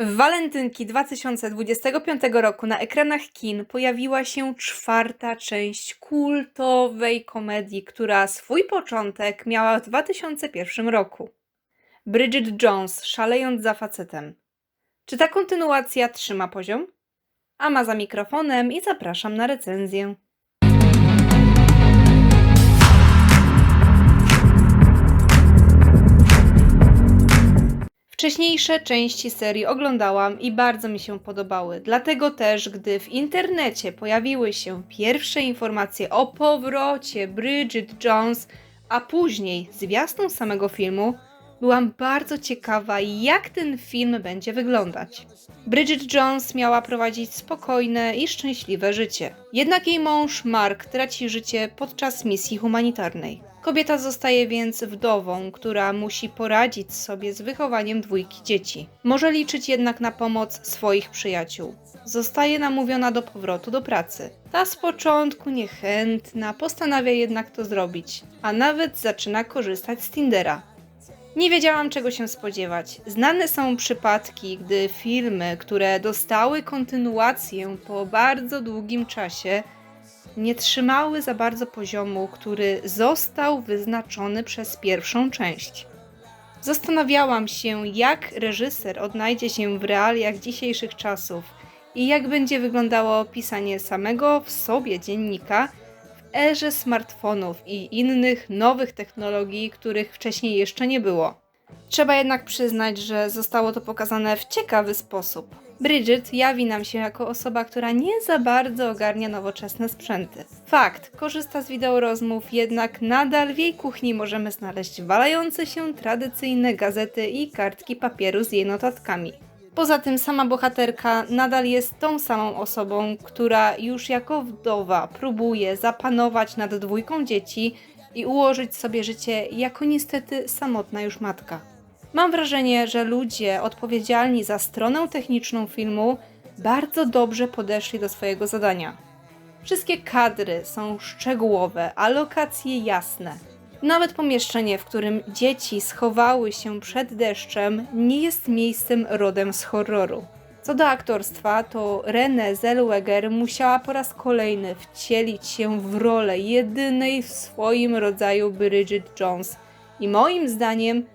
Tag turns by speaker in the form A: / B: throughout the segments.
A: W walentynki 2025 roku na ekranach kin pojawiła się czwarta część kultowej komedii, która swój początek miała w 2001 roku. Bridget Jones szalejąc za facetem. Czy ta kontynuacja trzyma poziom? Ama za mikrofonem i zapraszam na recenzję. Wcześniejsze części serii oglądałam i bardzo mi się podobały. Dlatego też, gdy w internecie pojawiły się pierwsze informacje o powrocie Bridget Jones, a później zwiastun samego filmu, byłam bardzo ciekawa, jak ten film będzie wyglądać. Bridget Jones miała prowadzić spokojne i szczęśliwe życie. Jednak jej mąż Mark traci życie podczas misji humanitarnej. Kobieta zostaje więc wdową, która musi poradzić sobie z wychowaniem dwójki dzieci. Może liczyć jednak na pomoc swoich przyjaciół. Zostaje namówiona do powrotu do pracy. Ta z początku niechętna, postanawia jednak to zrobić, a nawet zaczyna korzystać z Tindera. Nie wiedziałam czego się spodziewać. Znane są przypadki, gdy filmy, które dostały kontynuację po bardzo długim czasie, nie trzymały za bardzo poziomu, który został wyznaczony przez pierwszą część. Zastanawiałam się, jak reżyser odnajdzie się w realiach dzisiejszych czasów i jak będzie wyglądało pisanie samego w sobie dziennika erze smartfonów i innych nowych technologii, których wcześniej jeszcze nie było. Trzeba jednak przyznać, że zostało to pokazane w ciekawy sposób. Bridget jawi nam się jako osoba, która nie za bardzo ogarnia nowoczesne sprzęty. Fakt, korzysta z wideorozmów, jednak nadal w jej kuchni możemy znaleźć walające się tradycyjne gazety i kartki papieru z jej notatkami. Poza tym sama bohaterka nadal jest tą samą osobą, która już jako wdowa próbuje zapanować nad dwójką dzieci i ułożyć sobie życie jako niestety samotna już matka. Mam wrażenie, że ludzie odpowiedzialni za stronę techniczną filmu bardzo dobrze podeszli do swojego zadania. Wszystkie kadry są szczegółowe, a lokacje jasne. Nawet pomieszczenie, w którym dzieci schowały się przed deszczem, nie jest miejscem rodem z horroru. Co do aktorstwa, to Renée Zellweger musiała po raz kolejny wcielić się w rolę jedynej w swoim rodzaju Bridget Jones i moim zdaniem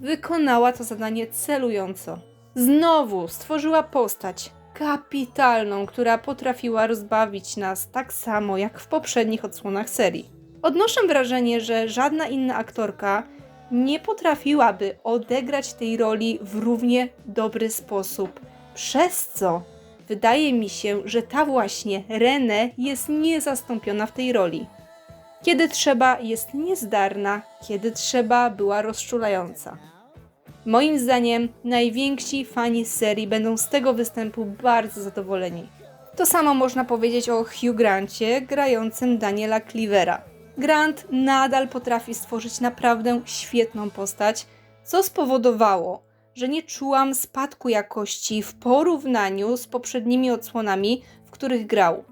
A: wykonała to zadanie celująco. Znowu stworzyła postać kapitalną, która potrafiła rozbawić nas tak samo jak w poprzednich odsłonach serii. Odnoszę wrażenie, że żadna inna aktorka nie potrafiłaby odegrać tej roli w równie dobry sposób, przez co wydaje mi się, że ta właśnie Renę jest niezastąpiona w tej roli. Kiedy trzeba, jest niezdarna, kiedy trzeba, była rozczulająca. Moim zdaniem najwięksi fani serii będą z tego występu bardzo zadowoleni. To samo można powiedzieć o Hugh Grancie grającym Daniela Cleavera. Grant nadal potrafi stworzyć naprawdę świetną postać, co spowodowało, że nie czułam spadku jakości w porównaniu z poprzednimi odsłonami, w których grał.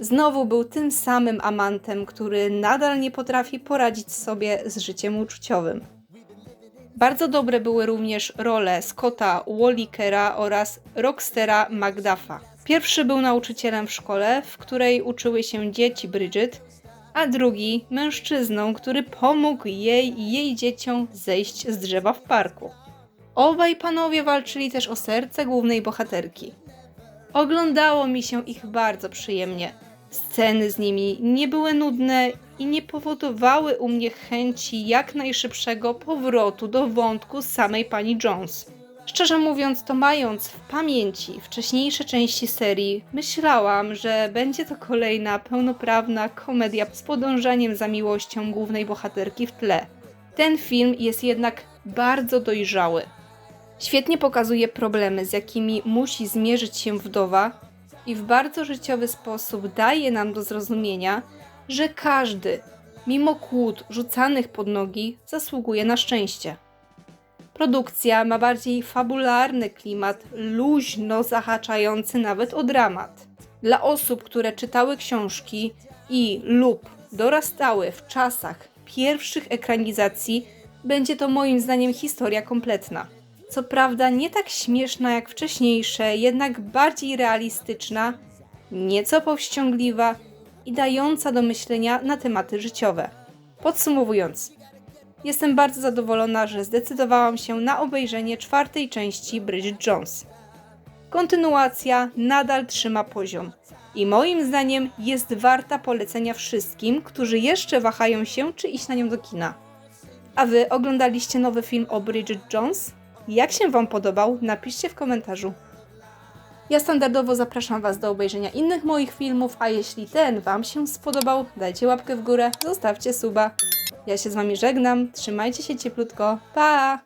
A: Znowu był tym samym amantem, który nadal nie potrafi poradzić sobie z życiem uczuciowym. Bardzo dobre były również role Scotta Wallikera oraz Rockstera Macduffa. Pierwszy był nauczycielem w szkole, w której uczyły się dzieci Bridget, a drugi mężczyzną, który pomógł jej i jej dzieciom zejść z drzewa w parku. Obaj panowie walczyli też o serce głównej bohaterki. Oglądało mi się ich bardzo przyjemnie. Sceny z nimi nie były nudne i nie powodowały u mnie chęci jak najszybszego powrotu do wątku samej pani Jones. Szczerze mówiąc, to mając w pamięci wcześniejsze części serii, myślałam, że będzie to kolejna pełnoprawna komedia z podążaniem za miłością głównej bohaterki w tle. Ten film jest jednak bardzo dojrzały. Świetnie pokazuje problemy, z jakimi musi zmierzyć się wdowa, i w bardzo życiowy sposób daje nam do zrozumienia, że każdy, mimo kłód rzucanych pod nogi, zasługuje na szczęście. Produkcja ma bardziej fabularny klimat, luźno zahaczający nawet o dramat. Dla osób, które czytały książki i lub dorastały w czasach pierwszych ekranizacji, będzie to moim zdaniem historia kompletna. Co prawda nie tak śmieszna jak wcześniejsze, jednak bardziej realistyczna, nieco powściągliwa i dająca do myślenia na tematy życiowe. Podsumowując, jestem bardzo zadowolona, że zdecydowałam się na obejrzenie czwartej części Bridget Jones. Kontynuacja nadal trzyma poziom i moim zdaniem jest warta polecenia wszystkim, którzy jeszcze wahają się, czy iść na nią do kina. A wy oglądaliście nowy film o Bridget Jones? Jak się wam podobał? Napiszcie w komentarzu. Ja standardowo zapraszam Was do obejrzenia innych moich filmów, a jeśli ten Wam się spodobał, dajcie łapkę w górę, zostawcie suba. Ja się z Wami żegnam, trzymajcie się cieplutko, pa!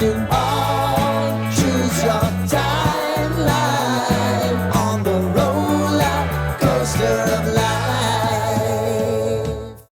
B: To